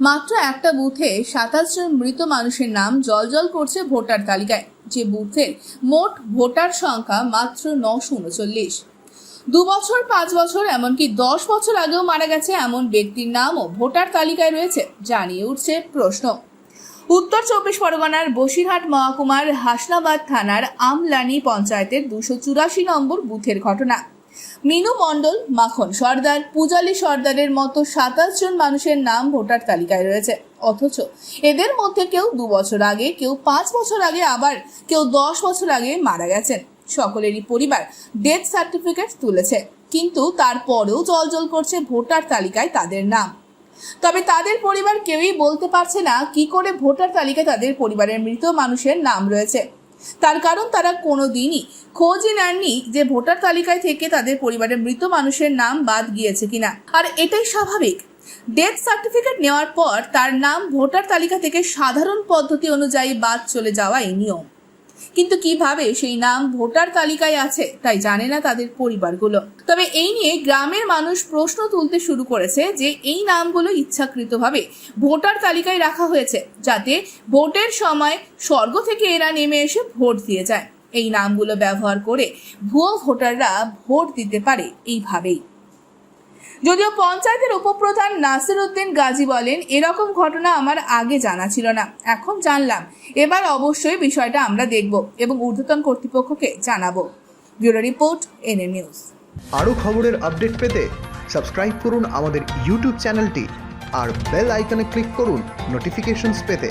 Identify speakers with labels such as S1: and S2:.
S1: মাত্র একটা বুথে সাতাশ জন মৃত মানুষের নাম জলজল করছে ভোটার তালিকায়। যে বুথের মোট ভোটার সংখ্যা মাত্র নশো উনচল্লিশ। দু বছর, পাঁচ বছর, এমনকি দশ বছর আগেও মারা গেছে এমন ব্যক্তির নামও ভোটার তালিকায় রয়েছে, জানিয়ে উঠছে প্রশ্ন। উত্তর চব্বিশ পরগনার বসিরহাট মহকুমার হাসনাবাদ থানার আমলানি পঞ্চায়েতের দুশো চুরাশি নম্বর বুথের ঘটনা। মিনু মণ্ডল, মাখন সর্দার, পূজালি সর্দারের মতো সাতাশ জন মানুষের নাম ভোটার তালিকায় রয়েছে। অথচ এদের মধ্যে কেউ দু বছর আগে, কেউ পাঁচ বছর আগে, আবার কেউ দশ বছর আগে মারা গেছেন। সকলেরই পরিবার ডেথ সার্টিফিকেট তুলেছে। কিন্তু তারপরেও জলজল করছে ভোটার তালিকায় তাদের নাম। তবে তাদের পরিবার কেউই বলতে পারছে না কি করে ভোটার তালিকায় তাদের পরিবারের মৃত মানুষের নাম রয়েছে। তার কারণ তারা কোনো দিনই খোঁজই নেননি যে ভোটার তালিকায় থেকে তাদের পরিবারের মৃত মানুষের নাম বাদ গিয়েছে কিনা। আর এটাই স্বাভাবিক। ডেথ সার্টিফিকেট নেওয়ার পর তার নাম ভোটার তালিকা থেকে সাধারণ পদ্ধতি অনুযায়ী বাদ চলে যাওয়াই নিয়ম। কিন্তু কীভাবে সেই নাম ভোটার তালিকায় আছে, তাই জানে না তাদের পরিবারগুলো। তবে এই নিয়ে গ্রামের মানুষ প্রশ্ন তুলতে শুরু করেছে যে এই নামগুলো ইচ্ছাকৃতভাবে ভোটার তালিকায় রাখা হয়েছে, যাতে ভোটের সময় স্বর্গ থেকে এরা নেমে এসে ভোট দিয়ে যায়। এই নামগুলো ব্যবহার করে ভুয়ো ভোটাররা ভোট দিতে পারে এইভাবেই। যদিও পঞ্চায়েতের উপপ্রধান নাসির উদ্দিন গাজী বলেন, এরকম ঘটনা আমার আগে জানা ছিল না। এখন জানলাম। এবার অবশ্যই বিষয়টা আমরা দেখব এবং ঊর্ধ্বতন কর্তৃপক্ষকে জানাব। Bureau report NA news.
S2: আরও খবরের আপডেট পেতে সাবস্ক্রাইব করুন আমাদের ইউটিউব চ্যানেলটি আর বেল আইকনে ক্লিক করুন নোটিফিকেশনস পেতে।